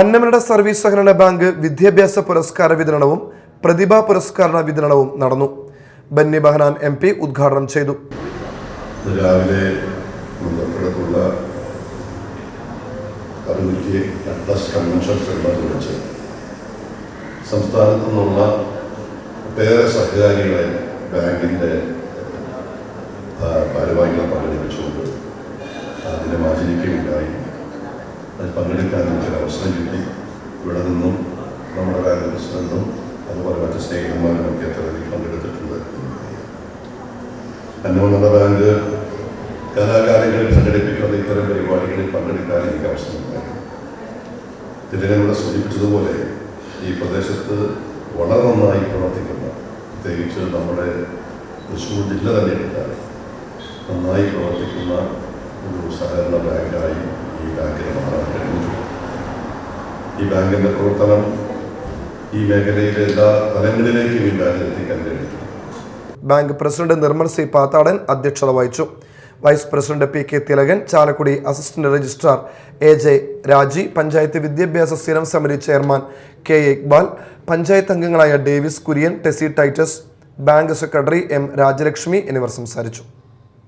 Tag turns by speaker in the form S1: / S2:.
S1: Annamanada service സഹകരണ bank വിദ്യാഭ്യാസ പുരസ്കാര വിതരണവും പ്രതിഭാ പുരസ്കാര വിതരണവും നടന്നു. ബന്നി ബഹനാൻ എം പി ഉദ്ഘാടനം ചെയ്തു.
S2: രാവിലെ മുല്ലപ്പുഴത്തുള്ള കറുകുറ്റി അറ്റ്ലസ് കൺവെൻഷൻ സെന്ററിൽ വെച്ച് സംസ്ഥാനത്തു നിന്നുള്ള ഒട്ടേറെ സഹകാരികളെ ബാങ്കിന്റെ ഭാരവാഹികളെ പങ്കെടുപ്പിച്ചുകൊണ്ട് അതിന്റെ ആചരിക്കുകയുണ്ടായി അതിൽ പങ്കെടുക്കാൻ അവസരം കിട്ടി. ഇവിടെ നിന്നും നമ്മുടെ ബാങ്ക് പ്രസിഡന്റും അതുപോലെ മറ്റ് സ്നേഹിതന്മാരും ഒക്കെ അത്തരത്തിൽ പങ്കെടുത്തിട്ടുണ്ട്. അന്നോന്നത ബാങ്ക് കലാകാരങ്ങളിൽ സംഘടിപ്പിക്കുന്ന ഇത്തരം പരിപാടികളിൽ പങ്കെടുക്കാൻ എനിക്ക് അവസരമുണ്ടായി ഇതിലൂടെ സൂചിപ്പിച്ചതുപോലെ ഈ പ്രദേശത്ത് വളരെ നന്നായി പ്രവർത്തിക്കുന്ന പ്രത്യേകിച്ച് നമ്മുടെ തൃശ്ശൂർ ജില്ല തന്നെ എടുത്താൽ നന്നായി പ്രവർത്തിക്കുന്ന ഒരു സഹകരണ ബാങ്കായി ഈ കഴിഞ്ഞു ഈ ബാങ്കിന്റെ പ്രവർത്തനം ഈ മേഖലയിലെ എല്ലാ തലങ്ങളിലേക്കും ഈ ബാങ്കിൽ എത്തിക്കാൻ കഴിഞ്ഞു.
S1: Bank president Nirmal C Pathadan അധ്യക്ഷത വഹിച്ചു. Vice president P K Thilakan Chalakudy assistant registrar A J Raji panchayat വിദ്യാഭ്യാസ സ്ഥിരം സമിതി ചെയർമാൻ കെ ഇക്ബാൽ പഞ്ചായത്ത് അംഗങ്ങളായ Davis Kurian Tessy Titus bank secretary M Rajalakshmi എന്നിവർ സംസാരിച്ചു.